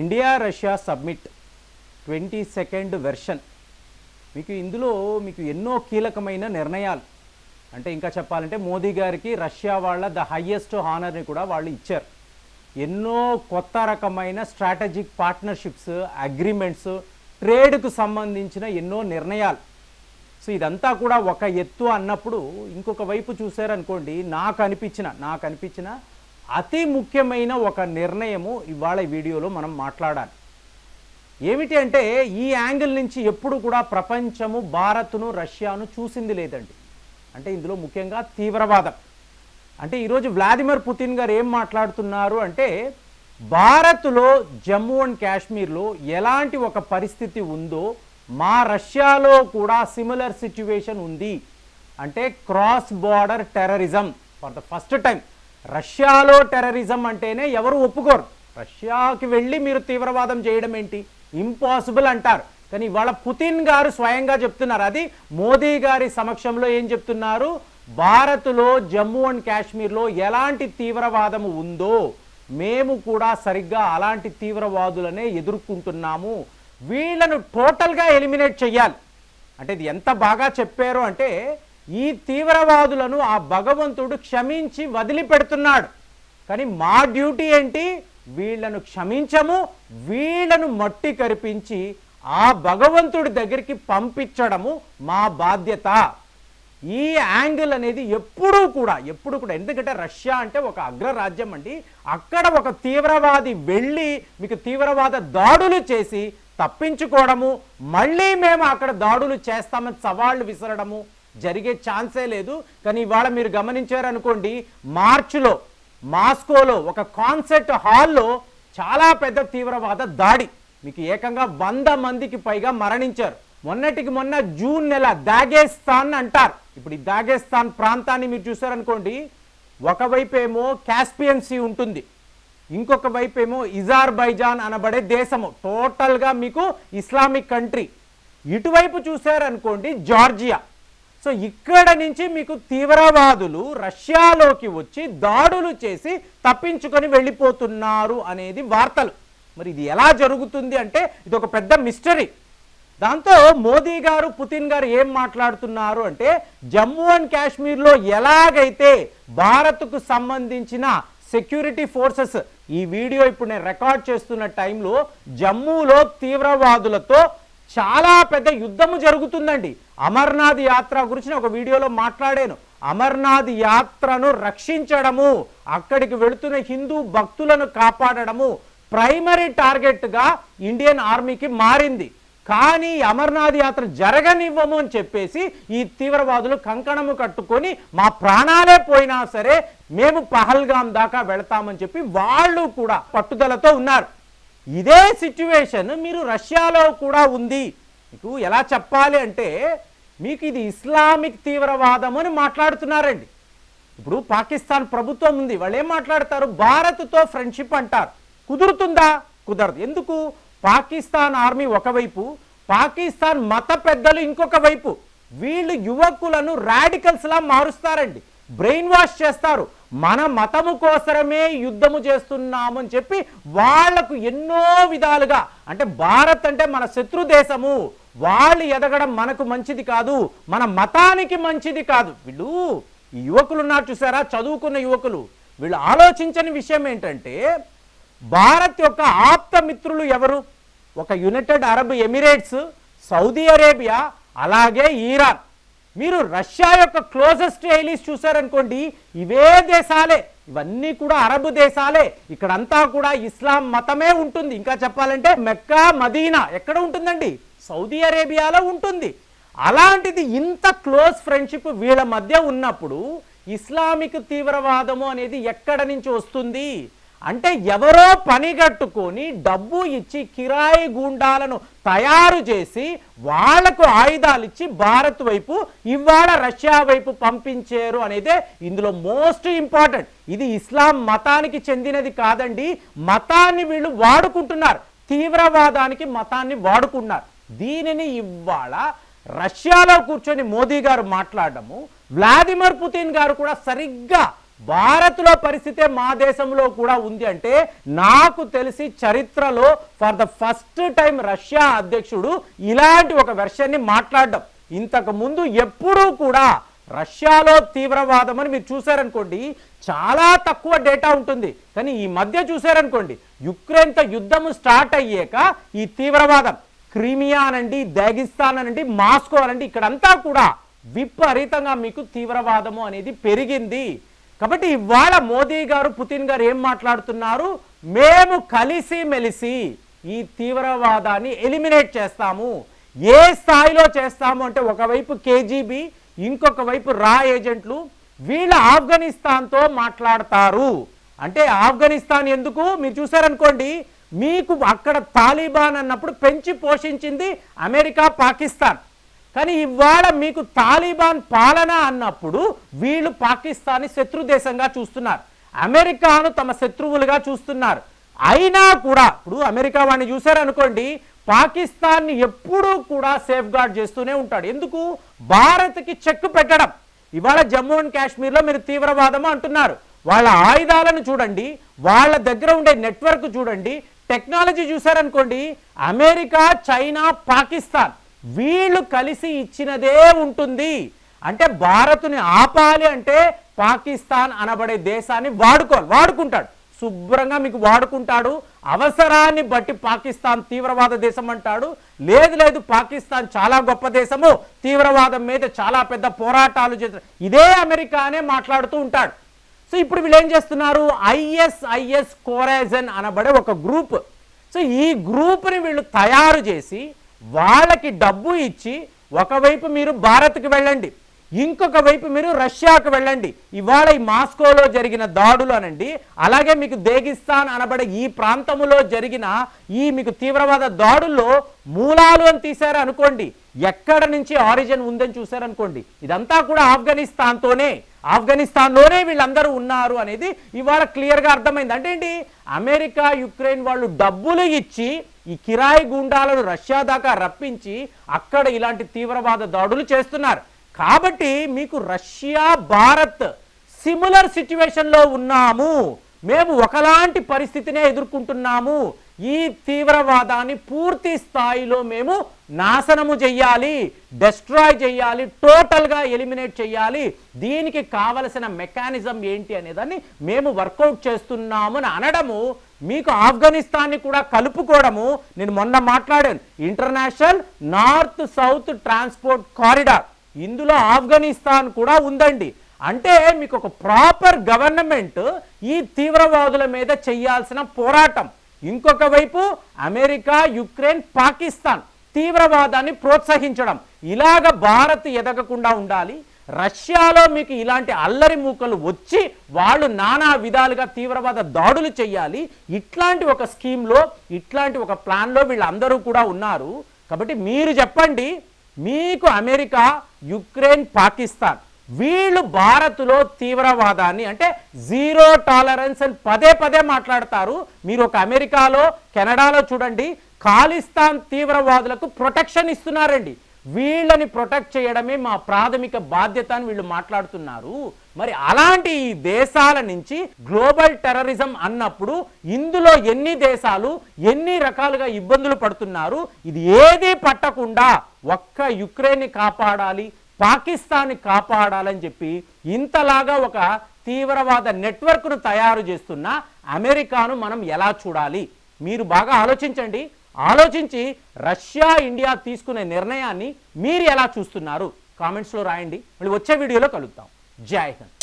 India Russia submit twenty second version. మీకు ఇందులో మీకు ఎన్నో కీలకమైన నిర్ణయాలు. అంటే ఇంకా చెప్పాలంటే మోదీ గారికి రష్యా వాళ్ళ ద హయ్యెస్ట్ హానర్ని కూడా వాళ్ళు ఇచ్చారు. ఎన్నో కొత్త రకమైన స్ట్రాటజిక్ పార్ట్నర్షిప్స్ అగ్రిమెంట్స్ ట్రేడ్కు సంబంధించిన ఎన్నో నిర్ణయాలు. సో ఇదంతా కూడా ఒక ఎత్తు అన్నప్పుడు ఇంకొక వైపు చూశారనుకోండి నాకు అనిపించిన నాకు అనిపించిన అతి ముఖ్యమైన ఒక నిర్ణయము ఇవాళ వీడియోలో మనం మాట్లాడాలి. ఏమిటి అంటే ఈ యాంగిల్ నుంచి ఎప్పుడు కూడా ప్రపంచము భారత్ను రష్యాను చూసింది లేదండి. అంటే ఇందులో ముఖ్యంగా తీవ్రవాదం. అంటే ఈరోజు వ్లాదిమిర్ పుతిన్ గారు ఏం మాట్లాడుతున్నారు అంటే భారత్లో జమ్మూ అండ్ కాశ్మీర్లో ఎలాంటి ఒక పరిస్థితి ఉందో మా రష్యాలో కూడా సిమిలర్ సిచ్యువేషన్ ఉంది. అంటే cross border terrorism for the first time. రష్యాలో టెర్రరిజం అంటేనే ఎవరు ఒప్పుకోరు. రష్యాకి వెళ్ళి మీరు తీవ్రవాదం చేయడం ఏంటి? ఇంపాసిబుల్ అంటారు. కానీ ఇవాళ పుతిన్ గారు స్వయంగా చెప్తున్నారు. అది మోదీ గారి సమక్షంలో ఏం చెప్తున్నారు? భారత్లో జమ్మూ అండ్ కాశ్మీర్లో ఎలాంటి తీవ్రవాదము ఉందో మేము కూడా సరిగ్గా అలాంటి తీవ్రవాదులనే ఎదుర్కొంటున్నాము. వీళ్ళను టోటల్గా ఎలిమినేట్ చేయాలి అంటే ఇది ఎంత బాగా చెప్పారు అంటే ఈ తీవ్రవాదులను ఆ భగవంతుడు క్షమించి వదిలిపెడుతున్నాడు. కానీ మా డ్యూటీ ఏంటి? వీళ్ళను క్షమించము వీళ్ళను మట్టి కరిపించి ఆ భగవంతుడి దగ్గరికి పంపించడము మా బాధ్యత. ఈ యాంగిల్ అనేది ఎప్పుడూ కూడా ఎప్పుడు కూడా ఎందుకంటే రష్యా అంటే ఒక అగ్రరాజ్యం అండి. అక్కడ ఒక తీవ్రవాది వెళ్ళి మీకు తీవ్రవాద దాడులు చేసి తప్పించుకోవడము మళ్ళీ మేము అక్కడ దాడులు చేస్తామని సవాళ్ళు విసరడము జరిగే ఛాన్సే లేదు. కానీ ఇవాళ మీరు గమనించారనుకోండి మార్చిలో మాస్కోలో ఒక కాన్సర్ట్ హాల్లో చాలా పెద్ద తీవ్రవాద దాడి. మీకు ఏకంగా వంద మందికి పైగా మరణించారు. మొన్నటికి మొన్న జూన్ నెల దాగేస్తాన్ అంటారు. ఇప్పుడు ఈ దాగేస్తాన్ ప్రాంతాన్ని మీరు చూసారనుకోండి ఒకవైపు ఏమో క్యాస్పియన్సీ ఉంటుంది ఇంకొక వైపు ఏమో ఇజార్బైజాన్ అనబడే దేశము టోటల్గా మీకు ఇస్లామిక్ కంట్రీ. ఇటువైపు చూసారనుకోండి జార్జియా. సో ఇక్కడ నుంచి మీకు తీవ్రవాదులు రష్యాలోకి వచ్చి దాడులు చేసి తప్పించుకొని వెళ్ళిపోతున్నారు అనేది వార్తలు. మరి ఇది ఎలా జరుగుతుంది అంటే ఇది ఒక పెద్ద మిస్టరీ. దాంతో మోదీ గారు పుతిన్ గారు ఏం మాట్లాడుతున్నారు అంటే జమ్మూ అండ్ కాశ్మీర్లో ఎలాగైతే భారత్కు సంబంధించిన సెక్యూరిటీ ఫోర్సెస్ ఈ వీడియో ఇప్పుడు నేను రికార్డ్ చేస్తున్న టైంలో జమ్మూలో తీవ్రవాదులతో చాలా పెద్ద యుద్ధము జరుగుతుందండి. అమర్నాథ్ యాత్ర గురించి నేను ఒక వీడియోలో మాట్లాడాను. అమర్నాథ్ యాత్రను రక్షించడము అక్కడికి వెళుతున్న హిందూ భక్తులను కాపాడడము ప్రైమరీ టార్గెట్గా ఇండియన్ ఆర్మీకి మారింది. కానీ అమర్నాథ్ యాత్ర జరగనివ్వము అని చెప్పేసి ఈ తీవ్రవాదులు కంకణము కట్టుకొని మా ప్రాణాలే పోయినా సరే మేము పహల్గాం దాకా వెళతామని చెప్పి వాళ్ళు కూడా పట్టుదలతో ఉన్నారు. ఇదే సిచ్యువేషన్ మీరు రష్యాలో కూడా ఉంది. మీకు ఎలా చెప్పాలి అంటే మీకు ఇది ఇస్లామిక్ తీవ్రవాదం అని మాట్లాడుతున్నారండి. ఇప్పుడు పాకిస్తాన్ ప్రభుత్వం ఉంది వాళ్ళు ఏం మాట్లాడతారు? భారత్తో ఫ్రెండ్షిప్ అంటారు. కుదురుతుందా? కుదరదు. ఎందుకు? పాకిస్తాన్ ఆర్మీ ఒకవైపు పాకిస్తాన్ మత పెద్దలు ఇంకొక వైపు. వీళ్ళు యువకులను రాడికల్స్లా మారుస్తారండి. బ్రెయిన్ వాష్ చేస్తారు. మన మతము కోసరమే యుద్ధము చేస్తున్నాము అని చెప్పి వాళ్ళకు ఎన్నో విధాలుగా అంటే భారత్ అంటే మన శత్రు దేశము వాళ్ళు ఎదగడం మనకు మంచిది కాదు మన మతానికి మంచిది కాదు. వీళ్ళు ఈ యువకులు ఉన్నారు చూసారా? చదువుకున్న యువకులు. వీళ్ళు ఆలోచించని విషయం ఏంటంటే భారత్ యొక్క ఆప్త మిత్రులు ఎవరు? ఒక United Arab Emirates Saudi Arabia అలాగే ఈరాన్. మీరు రష్యా యొక్క క్లోజెస్ట్ ఎయిలీస్ చూసారనుకోండి ఇవే దేశాలే ఇవన్నీ కూడా అరబ్ దేశాలే ఇక్కడంతా కూడా ఇస్లాం మతమే ఉంటుంది. ఇంకా చెప్పాలంటే మెక్కా మదీనా ఎక్కడ ఉంటుందండి? సౌదీ అరేబియాలో ఉంటుంది. అలాంటిది ఇంత క్లోజ్ ఫ్రెండ్షిప్ వీళ్ళ మధ్య ఉన్నప్పుడు ఇస్లామిక్ తీవ్రవాదము అనేది ఎక్కడ నుంచి వస్తుంది? అంటే ఎవరో పనిగట్టుకొని డబ్బు ఇచ్చి కిరాయి గూండాలను తయారు చేసి వాళ్ళకు ఆయుధాలు ఇచ్చి భారత్ వైపు ఇవాళ రష్యా వైపు పంపించారు అనేదే ఇందులో మోస్ట్ ఇంపార్టెంట్. ఇది ఇస్లాం మతానికి చెందినది కాదండి. మతాన్ని వీళ్ళు వాడుకుంటున్నారు. తీవ్రవాదానికి మతాన్ని వాడుకున్నారు. దీనిని ఇవాళ రష్యాలో కూర్చొని మోదీ గారు మాట్లాడడము వ్లాదిమిర్ పుతిన్ గారు కూడా సరిగ్గా భారత్లో పరిస్థితే మా దేశంలో కూడా ఉంది అంటే నాకు తెలిసి చరిత్రలో for the first time Russia అధ్యక్షుడు ఇలాంటి ఒక వెర్షన్ని మాట్లాడడం. ఇంతకు ముందు ఎప్పుడూ కూడా రష్యాలో తీవ్రవాదం అని మీరు చూసారనుకోండి చాలా తక్కువ డేటా ఉంటుంది. కానీ ఈ మధ్య చూసారనుకోండి యుక్రెయిన్తో యుద్ధము స్టార్ట్ అయ్యాక ఈ తీవ్రవాదం క్రీమియా అనండి దాగిస్తాన్ అనండి మాస్కో అనండి ఇక్కడంతా కూడా విపరీతంగా మీకు తీవ్రవాదము అనేది పెరిగింది. కాబట్టి ఇవాళ మోదీ గారు పుతిన్ గారు ఏం మాట్లాడుతున్నారు? మేము కలిసి మెలిసి ఈ తీవ్రవాదాన్ని ఎలిమినేట్ చేస్తాము. ఏ స్థాయిలో చేస్తాము అంటే ఒకవైపు కేజీబీ ఇంకొక వైపు రా ఏజెంట్లు వీళ్ళ ఆఫ్ఘనిస్తాన్తో మాట్లాడతారు. అంటే ఆఫ్ఘనిస్తాన్ ఎందుకు? మీరు చూసారనుకోండి మీకు అక్కడ తాలిబాన్ అన్నప్పుడు పెంచి పోషించింది అమెరికా పాకిస్తాన్. కానీ ఇవాళ మీకు తాలిబాన్ పాలన అన్నప్పుడు వీళ్ళు పాకిస్తాన్ని శత్రు దేశంగా చూస్తున్నారు. అమెరికాను తమ శత్రువులుగా చూస్తున్నారు. అయినా కూడా ఇప్పుడు అమెరికా వాడిని చూశారనుకోండి పాకిస్తాన్ని ఎప్పుడూ కూడా సేఫ్ గార్డ్ చేస్తూనే ఉంటాడు. ఎందుకు? భారత్కి చెక్ పెట్టడం. ఇవాళ జమ్మూ అండ్ కాశ్మీర్లో మీరు తీవ్రవాదం అంటున్నారు. వాళ్ళ ఆయుధాలను చూడండి వాళ్ళ దగ్గర ఉండే నెట్వర్క్ చూడండి టెక్నాలజీ చూశారనుకోండి అమెరికా చైనా పాకిస్తాన్ వీళ్ళు కలిసి ఇచ్చినదే ఉంటుంది. అంటే భారత్ని ఆపాలి అంటే పాకిస్తాన్ అనబడే దేశాన్ని వాడుకోవాలి. వాడుకుంటాడు. శుభ్రంగా మీకు వాడుకుంటాడు. అవసరాన్ని బట్టి పాకిస్తాన్ తీవ్రవాద దేశం అంటాడు. లేదు లేదు పాకిస్తాన్ చాలా గొప్ప దేశము. తీవ్రవాదం మీద చాలా పెద్ద పోరాటాలు చేస్తారు ఇదే అమెరికానే మాట్లాడుతూ ఉంటాడు. సో ఇప్పుడు వీళ్ళు ఏం చేస్తున్నారు? ఐఎస్ఐఎస్ కోరాజన్ అనబడే ఒక గ్రూప్. సో ఈ గ్రూప్ని వీళ్ళు తయారు చేసి వాళ్ళకి డబ్బు ఇచ్చి ఒకవైపు మీరు భారత్కి వెళ్ళండి ఇంకొక వైపు మీరు రష్యాకు వెళ్ళండి. ఇవాళ ఈ మాస్కోలో జరిగిన దాడులు అనండి అలాగే మీకు దేగిస్తాన్ అనబడే ఈ ప్రాంతములో జరిగిన ఈ మీకు తీవ్రవాద దాడుల్లో మూలాలు అని తీశారు అనుకోండి ఎక్కడ నుంచి ఆరిజిన్ ఉందని చూశారనుకోండి ఇదంతా కూడా ఆఫ్ఘనిస్తాన్తోనే. ఆఫ్ఘనిస్తాన్లోనే వీళ్ళందరూ ఉన్నారు అనేది ఇవాళ క్లియర్గా అర్థమైంది. అంటే ఏంటి? అమెరికా యుక్రెయిన్ వాళ్ళు డబ్బులు ఇచ్చి ఈ కిరాయి గుండాలను రష్యా దాకా రప్పించి అక్కడ ఇలాంటి తీవ్రవాద దాడులు చేస్తున్నారు. కాబట్టి మీకు రష్యా భారత్ సిమిలర్ సిచ్యువేషన్లో ఉన్నాము. మేము ఒకలాంటి పరిస్థితినే ఎదుర్కొంటున్నాము. ఈ తీవ్రవాదాన్ని పూర్తి స్థాయిలో మేము నాశనము చెయ్యాలి డెస్ట్రాయ్ చేయాలి టోటల్గా ఎలిమినేట్ చేయాలి దీనికి కావలసిన మెకానిజం ఏంటి అనేదాన్ని మేము వర్కౌట్ చేస్తున్నాము అని అనడము మీకు ఆఫ్ఘనిస్తాన్ని కూడా కలుపుకోవడము నేను మొన్న మాట్లాడాను. International north south transport corridor ఇందులో ఆఫ్ఘనిస్తాన్ కూడా ఉందండి. అంటే మీకు ఒక ప్రాపర్ గవర్నమెంట్ ఈ తీవ్రవాదుల మీద చేయాల్సిన పోరాటం. ఇంకొక వైపు అమెరికా యుక్రెయిన్ పాకిస్తాన్ తీవ్రవాదాన్ని ప్రోత్సహించడం. ఇలాగ భారత్ ఎదగకుండా ఉండాలి. రష్యాలో మీకు ఇలాంటి అల్లరి మూకలు వచ్చి వాళ్ళు నానా విధాలుగా తీవ్రవాద దాడులు చేయాలి. ఇట్లాంటి ఒక స్కీమ్లో ఇట్లాంటి ఒక ప్లాన్లో వీళ్ళందరూ కూడా ఉన్నారు. కాబట్టి మీరు చెప్పండి మీకు అమెరికా యుక్రెయిన్ పాకిస్తాన్ వీళ్ళు భారత్లో తీవ్రవాదాన్ని అంటే జీరో టాలరెన్స్ అని పదే పదే మాట్లాడతారు. మీరు ఒక అమెరికాలో కెనడాలో చూడండి ఖాళిస్తాన్ తీవ్రవాదులకు ప్రొటెక్షన్ ఇస్తున్నారండి. వీళ్ళని ప్రొటెక్ట్ చేయడమే మా ప్రాథమిక బాధ్యత అని వీళ్ళు మాట్లాడుతున్నారు. మరి అలాంటి ఈ దేశాల నుంచి గ్లోబల్ టెర్రరిజం అన్నప్పుడు ఇందులో ఎన్ని దేశాలు ఎన్ని రకాలుగా ఇబ్బందులు పడుతున్నారు? ఇది ఏది పట్టకుండా ఒక్క యుక్రెయిన్ని కాపాడాలి పాకిస్తాన్ని కాపాడాలని చెప్పి ఇంతలాగా ఒక తీవ్రవాద నెట్వర్క్ను తయారు చేస్తున్న అమెరికాను మనం ఎలా చూడాలి? మీరు బాగా ఆలోచించండి. ఆలోచించి రష్యా ఇండియా తీసుకునే నిర్ణయాన్ని మీరు ఎలా చూస్తున్నారు? కామెంట్స్లో రాయండి. మళ్ళీ వచ్చే వీడియోలో కలుద్దాం. జై హింద్.